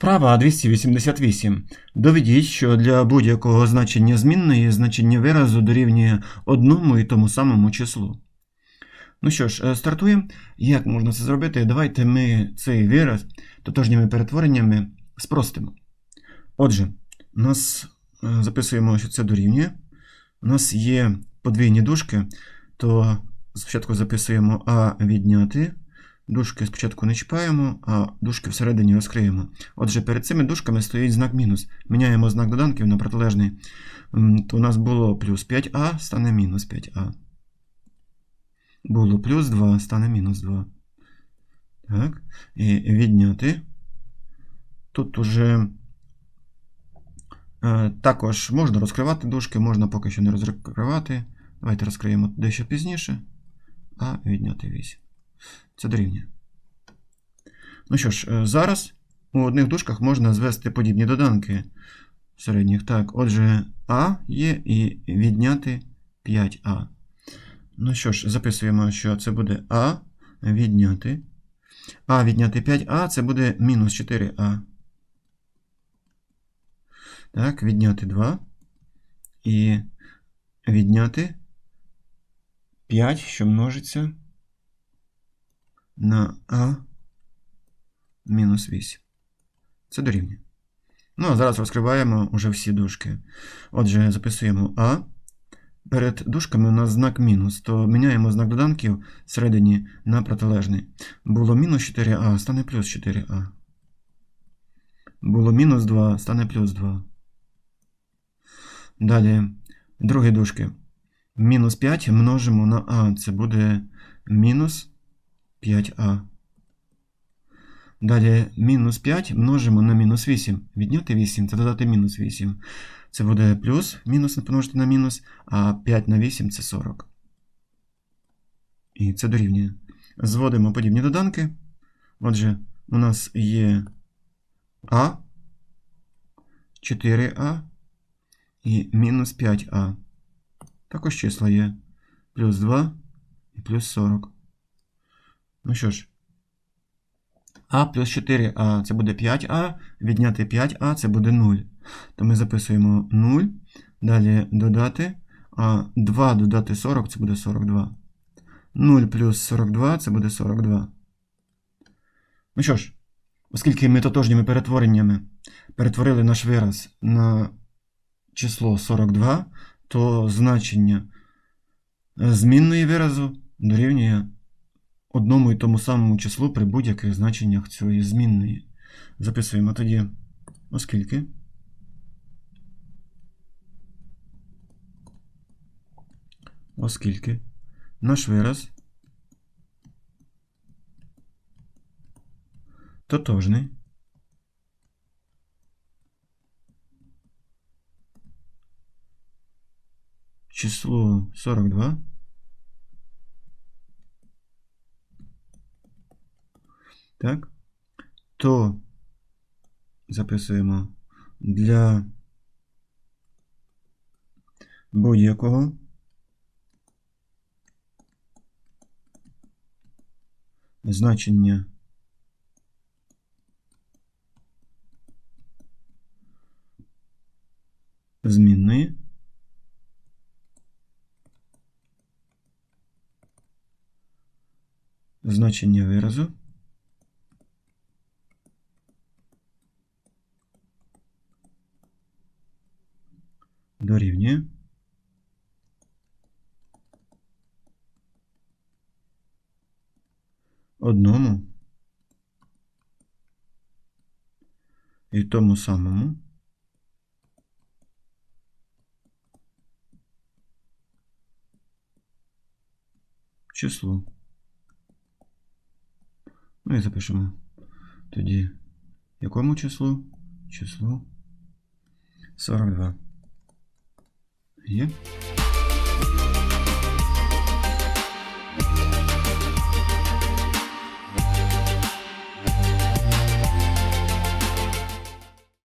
Вправа 288. Доведіть, що для будь-якого значення змінної значення виразу дорівнює одному і тому самому числу. Ну що ж, е, стартуємо. Як можна це зробити? Давайте ми цей вираз тотожніми перетвореннями спростимо. Отже, у нас е, записуємо, що це дорівнює. У нас є подвійні дужки, то спочатку записуємо А відняти. Дужки спочатку не чіпаємо, а дужки всередині розкриємо. Отже, перед цими дужками стоїть знак мінус. Міняємо знак доданків на протилежний. То у нас було плюс 5а, стане мінус 5а. Було плюс 2, стане мінус 2. Так. І відняти. Тут уже е, також можна розкривати дужки, можна поки що не розкривати. Давайте розкриємо дещо пізніше. А відняти 8. Це дорівнює. Ну що ж, е, зараз у одних дужках можна звести подібні доданки середніх. Так, отже, А є і відняти 5А. Ну що ж, записуємо, що це буде А відняти. А відняти 5А це буде мінус 4А. Так, відняти 2. І відняти 5, що множиться на А мінус 8. Це дорівнює. Ну, а зараз розкриваємо уже всі дужки. Отже, записуємо А. Перед дужками у нас знак мінус, то міняємо знак доданків всередині на протилежний. Було мінус 4а, стане плюс 4а. Було мінус 2, стане плюс 2. Далі, другі дужки. Мінус 5 множимо на а, це буде мінус 5а. Далі мінус 5 множимо на мінус 8. Відняти 8 це додати мінус 8. Це буде плюс, мінус помножити на мінус, а 5 на 8 це 40. І це дорівнює. Зводимо подібні доданки. Отже, у нас є А, 4А і мінус 5А. Також числа є плюс 2 і плюс 40. Ну що ж, А плюс 4А це буде 5А, відняти 5А це буде 0. То ми записуємо 0. Далі додати. А 2 додати 40 це буде 42. 0 плюс 42 це буде 42. Ну що ж, оскільки ми тотожніми перетвореннями перетворили наш вираз на число 42, то значення змінної виразу дорівнює одному і тому самому числу при будь-яких значеннях цієї змінної. Записуємо тоді, оскільки. Оскільки. Наш вираз. Тотожний. Число 42 так, то записуємо для будь-якого. Значення. Змінної значення виразу дорівнює одному і тому самому числу. Ну і запишемо тоді якому числу? Числу 42. Є.